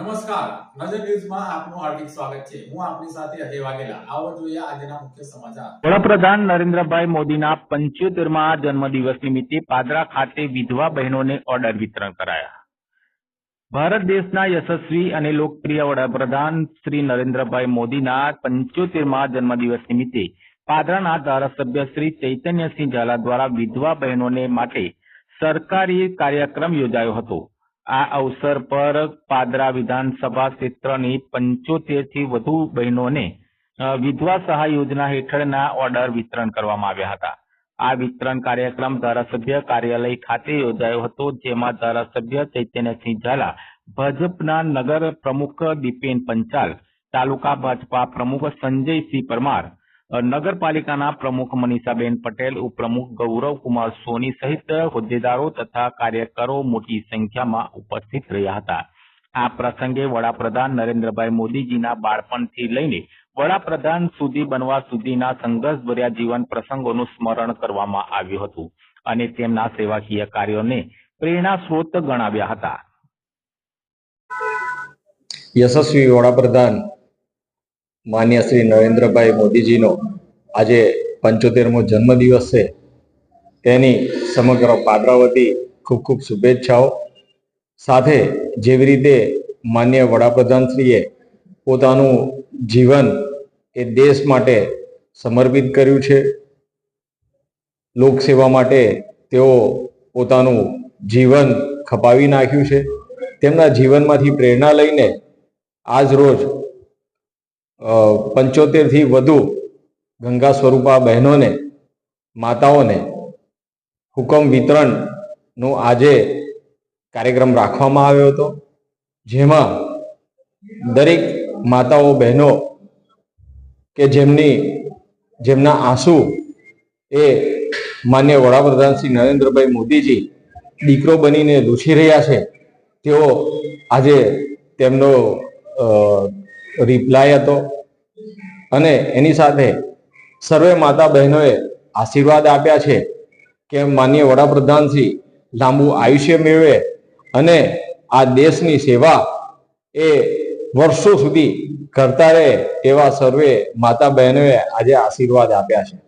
નમસ્કાર. નજર ન્યૂઝમાં આપનું હાર્દિક સ્વાગત છે. હું આપની સાથે અજય વાઘેલા. આવો જોઈએ આજના મુખ્ય સમાચાર. વડાપ્રધાન નરેન્દ્રભાઈ મોદીના પંચોતેરમા જન્મદિવસ નિમિત્તે પાદરા ખાતે વિધવા બહેનોને ઓર્ડર વિતરણ કરાયા. ભારત દેશના યશસ્વી અને લોકપ્રિય વડાપ્રધાન શ્રી નરેન્દ્રભાઈ મોદીના પંચોતેરમા જન્મદિવસ નિમિત્તે પાદરાના ધારાસભ્ય શ્રી ચૈતન્યસિંહ ઝાલા દ્વારા વિધવા બહેનોને માટે સરકારી કાર્યક્રમ યોજાયો હતો. આ અવસર પર પાદરા વિધાનસભા ક્ષેત્રની પંચોતેરથી વધુ બહેનોને વિધવા સહાય યોજના હેઠળના ઓર્ડર વિતરણ કરવામાં આવ્યા હતા. આ વિતરણ કાર્યક્રમ ધારાસભ્ય કાર્યાલય ખાતે યોજાયો હતો જેમાં ધારાસભ્ય ચૈતન્યસિંહ ઝાલા ભાજપના નગર પ્રમુખ દીપેન પંચાલ તાલુકા ભાજપા પ્રમુખ સંજયસિંહ પરમાર અ, નગરપાલિકાના પ્રમુખ મનીષાબેન પટેલ, ઉપપ્રમુખ ગૌરવકુમાર સોની સહિત હોદ્દેદારો તથા કાર્યકરો મોટી સંખ્યામાં ઉપસ્થિત રહ્યા હતા. આ પ્રસંગે વડાપ્રધાન નરેન્દ્રભાઈ મોદીજીના બાળપણથી લઈને વડાપ્રધાન સુધી બનવા સુધીના સંઘર્ષભર્યા જીવન પ્રસંગોનું સ્મરણ કરવામાં આવ્યું હતું અને તેમના સેવાકીય કાર્યોને પ્રેરણા સ્ત્રોત ગણાવ્યા હતા. યશસ્વી વડાપ્રધાન માન્ય શ્રી નરેન્દ્રભાઈ મોદીજીનો આજે પંચોતેરમો જન્મદિવસ છે. તેની સમગ્ર પાદરાવતી ખૂબ ખૂબ શુભેચ્છાઓ. સાથે જેવી રીતે માન્ય વડાપ્રધાનશ્રીએ પોતાનું જીવન એ દેશ માટે સમર્પિત કર્યું છે. લોકસેવા માટે તેઓ પોતાનું જીવન ખપાવી નાખ્યું છે. તેમના જીવનમાંથી પ્રેરણા લઈને આજ રોજ પંચોતેરથી વધુ ગંગા સ્વરૂપા બહેનોને, માતાઓને હુકમ વિતરણનો આજે કાર્યક્રમ રાખવામાં આવ્યો હતો, જેમાં દરેક માતાઓ બહેનો કે જેમની, જેમના આંસુ એ માન્ય વડાપ્રધાન શ્રી નરેન્દ્રભાઈ મોદીજી દીકરો બનીને લૂછી રહ્યા છે, તેઓ આજે તેમનો રિપ્લાય હતો. અને એની સાથે સર્વે માતા બહેનોએ આશીર્વાદ આપ્યા છે કે માન્ય વડાપ્રધાનશ્રી લાંબુ આયુષ્ય મેળવે અને આ દેશની સેવા એ વર્ષો સુધી કરતા રહે તેવા સર્વે માતા બહેનોએ આજે આશીર્વાદ આપ્યા છે.